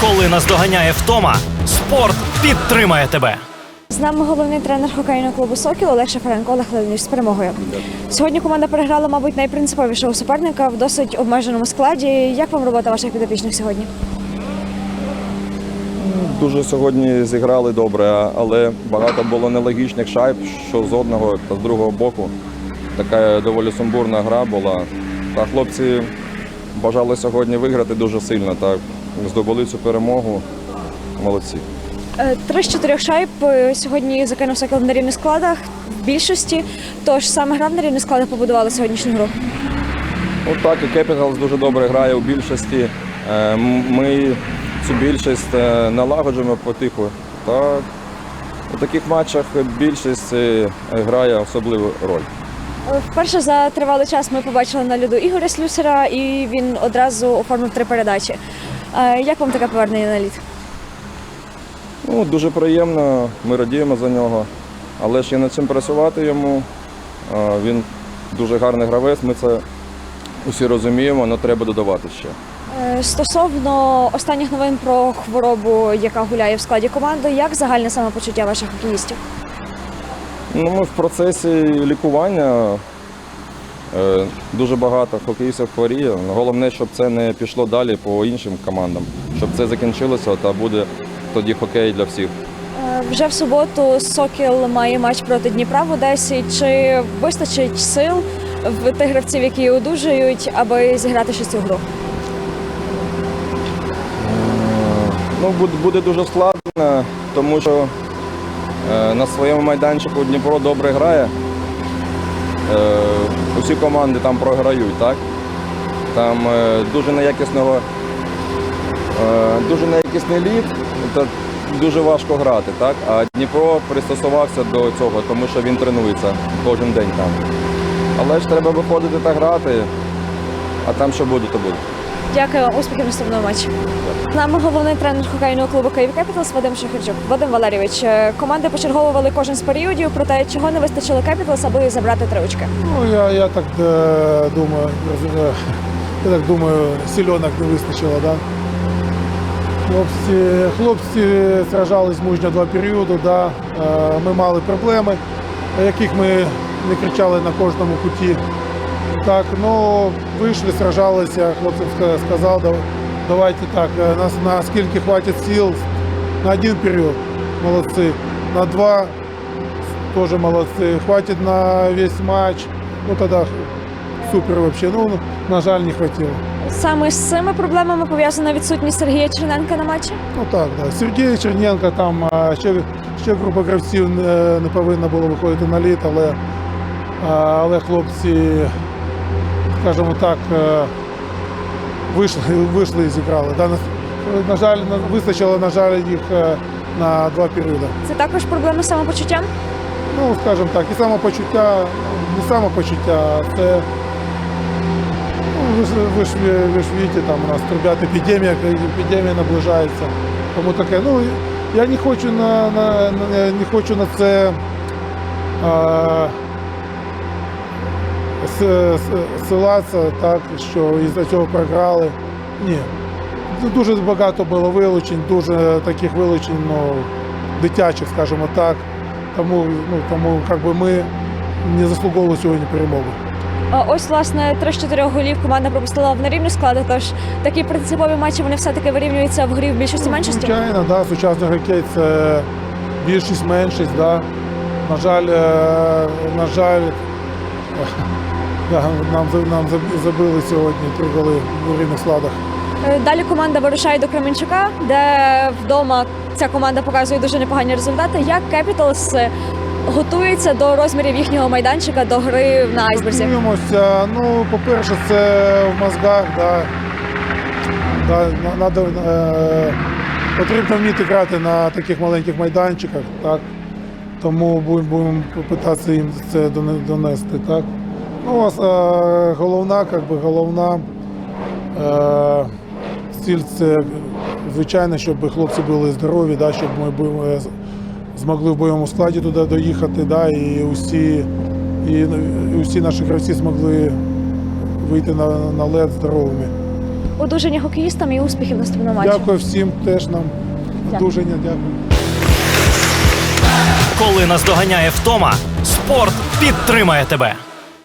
Коли наздоганяє втома, спорт підтримає тебе. З нами головний тренер хокейного клубу Сокіл Олег Шафаренко. Олег Леонідович з перемогою. Сьогодні команда переграла, мабуть, найпринциповішого суперника в досить обмеженому складі. Як вам робота ваших підопічних сьогодні? Дуже сьогодні зіграли добре, але багато було нелогічних шайб, що з одного та з другого боку. Така доволі сумбурна гра була. Та хлопці бажали сьогодні виграти дуже сильно. Так здобули цю перемогу. Молодці. Е, Три з чотирьох шайб е, сьогодні закинув Сокіл на рівних складах в більшості. Тож саме гра на рівних складах побудувала сьогоднішню гру. От так, і Capitals дуже добре грає у більшості. Е, Ми цю більшість налагоджуємо потиху. Та у таких матчах більшість грає особливу роль. Вперше за тривалий час ми побачили на льоду Ігоря Слюсера, і він одразу оформив три передачі. Як вам таке повернення на лід? Ну, дуже приємно, ми радіємо за нього. Але ж і над цим працювати йому. Він дуже гарний гравець, ми це усі розуміємо, але треба додавати ще. Е, Стосовно останніх новин про хворобу, яка гуляє в складі команди, як загальне самопочуття ваших хокеїстів? Ну, ми в процесі лікування. Е, Дуже багато хокеїстів хворіє. Головне, щоб це не пішло далі по іншим командам, щоб це закінчилося та буде тоді хокей для всіх. Е, Вже в суботу Сокіл має матч проти Дніпра в Одесі. Чи вистачить сил в тих гравців, які одужають, аби зіграти ще цю гру? Ну, буде, буде дуже складно, тому що е, на своєму майданчику Дніпро добре грає. Е, усі команди там програють, так? Там е, дуже неякісного, е, дуже неякісний лід, та дуже важко грати, так? А Дніпро пристосувався до цього, тому що він тренується кожен день там. Але ж треба виходити та грати, а там що буде, то буде. Дякую, вам, успіхів в наступному матчі. З нами головний тренер хокейного клубу Київ Кепіталс Вадим Шахарчук. Вадим Валерійович, е, команди почерговували кожен з періодів, проте чого не вистачило Кепіталс, аби забрати три очки. Ну, я, я так е, думаю, розумію, я так думаю, сільонок не вистачило, да? Хлопці, хлопці сражались мужньо два періоди, да? Е, ми мали проблеми, яких ми не кричали на кожному куті. Так, ну вийшли, сражалися, хлопцям сказав, «Да- давайте так, е, нас наскільки хватить сил на один період, молодці, на два тоже молодцы. Хватит на весь матч. Ну тогда супер вообще. Ну, на жаль, не хватило. Саме з цими проблемами пов'язана відсутність Сергія Черненка на матчі. Ну так, да. Сергій Черненко там ще, ще група гравців не, не повинна була виходити на лід, але, але хлопці, скажімо так, е, вийшли, вийшли і зіграли. На, жаль, вистачило, на жаль, їх е, на два періоди. Це також проблема з самопочуттям. Ну, скажімо так, і самопочуття, не самопочуття, а це. Ну, ви, ж, ви, ж, ви ж бачите, там у нас трубят епідемія, епідемія наближається. Тому таке, ну, я не хочу на, на, на не хочу на це а, силатися, так, що із-за цього програли. Ні. Дуже багато було вилучень, дуже таких вилучень, ну, дитячих, скажімо так. Тому, ну, тому как би ми не заслуговували сьогодні перемогу. Ось, власне, три з чотирьох голів команда пропустила в нерівні склади. Тож такі принципові матчі вони все-таки вирівнюються в грі в більшості меншості. Звичайно, да, сучасний хокей це більшість, меншість, да. На жаль, е, на жаль, нам, нам забили сьогодні три голи в рівних складах. Е, Далі команда вирушає до Кременчука, де вдома ця команда показує дуже непогані результати. Як Кепіталс готується до розмірів їхнього майданчика до гри на айсберзі? Готуємося. Ну, по-перше, це в мозгах, да. Да, надо, е, потрібно вміти грати на таких маленьких майданчиках, так. Тому будемо будемо питатися їм це донести. Так. Ну, а е, головна, как би, головна е, ціль це, звичайно, щоб хлопці були здорові, да, щоб ми е, змогли в бойовому складі туди доїхати, да, і усі, і, і усі наші гравці змогли вийти на, на лед здоровими. одужання хокеїстам і успіхів в наступному матчі. Дякую всім теж нам. Одужання, дякую. Коли наздоганяє втома, спорт підтримає тебе.